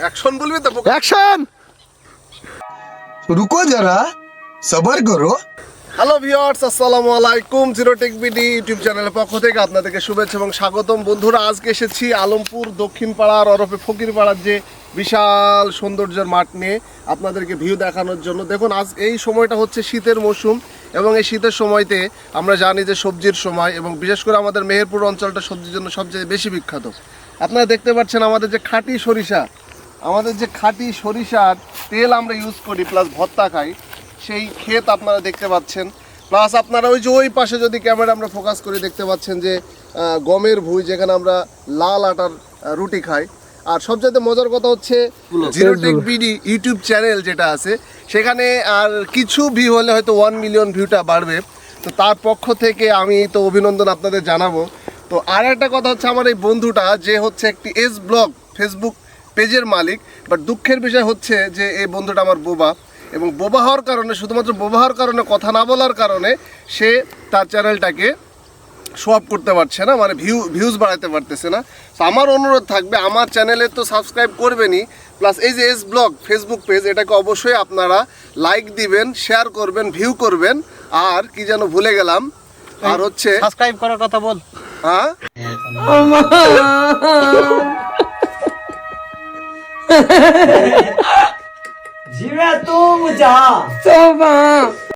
Action বলবি তো action রুকো যারা সবার করো। হ্যালো ভিওয়ার্স আসসালামু আলাইকুম জিরো টেক বিডি ইউটিউব চ্যানেলের পক্ষ থেকে আপনাদেরকে শুভেচ্ছা এবং স্বাগতম। বন্ধুরা আজকে এসেছি আলমপুর দক্ষিণ পাড়ার অরফে ফকির পাড়ার যে বিশাল সৌন্দর্যের মাঠ নিয়ে আপনাদেরকে ভিউ দেখানোর জন্য। দেখুন আজ এই সময়টা হচ্ছে শীতের মৌসুম এবং এই শীতের সময়তে আমরা জানি যে সবজির সময় এবং বিশেষ করে আমাদের মেহেরপুর অঞ্চলটা সবজির জন্য সবচেয়ে বেশি বিখ্যাত। আপনারা দেখতে পাচ্ছেন আমাদের যে খাঁটি সরিষা আমাদের যে খাঁটি সরিষার তেল আমরা ইউজ করি প্লাস ভর্তা খাই সেই ক্ষেত আপনারা দেখতে পাচ্ছেন। প্লাস আপনারা ওই যে ওই পাশে যদি ক্যামেরা আমরা ফোকাস করে দেখতে পাচ্ছেন যে গমের ভুই যেখানে আমরা লাল আটার রুটি খাই। আর সবচেয়ে মজার কথা হচ্ছে zero tech BD YouTube channel যেটা আছে সেখানে আর কিছু ভিউ হলে হয়তো ওয়ান মিলিয়ন ভিউটা বাড়বে। তো তার পক্ষ থেকে আমি তো অভিনন্দন আপনাদের জানাব। তো আর একটা কথা হচ্ছে আমার এই বন্ধুটা যে হচ্ছে একটি এস ব্লগ ফেসবুক পেজের মালিক বাট দুঃখের বিষয় হচ্ছে যে এই বন্ধুটা আমার বোবা এবং বোবা হওয়ার কারণে শুধুমাত্র বোবা হওয়ার কারণে কথা না বলার কারণে সে তার চ্যানেলটাকে শো আপ করতে পারছে না মানে ভিউ ভিউজ বাড়াতে পারতেছে না। তো আমার অনুরোধ থাকবে আমার চ্যানেলে তো সাবস্ক্রাইব করবেনই প্লাস এই যে এস ব্লগ ফেসবুক পেজ এটাকে অবশ্যই আপনারা লাইক দিবেন শেয়ার করবেন ভিউ করবেন আর কি যেন ভুলে গেলাম আর হচ্ছে সাবস্ক্রাইব করার কথা বল। হ্যাঁ? 既然都不讲，再问。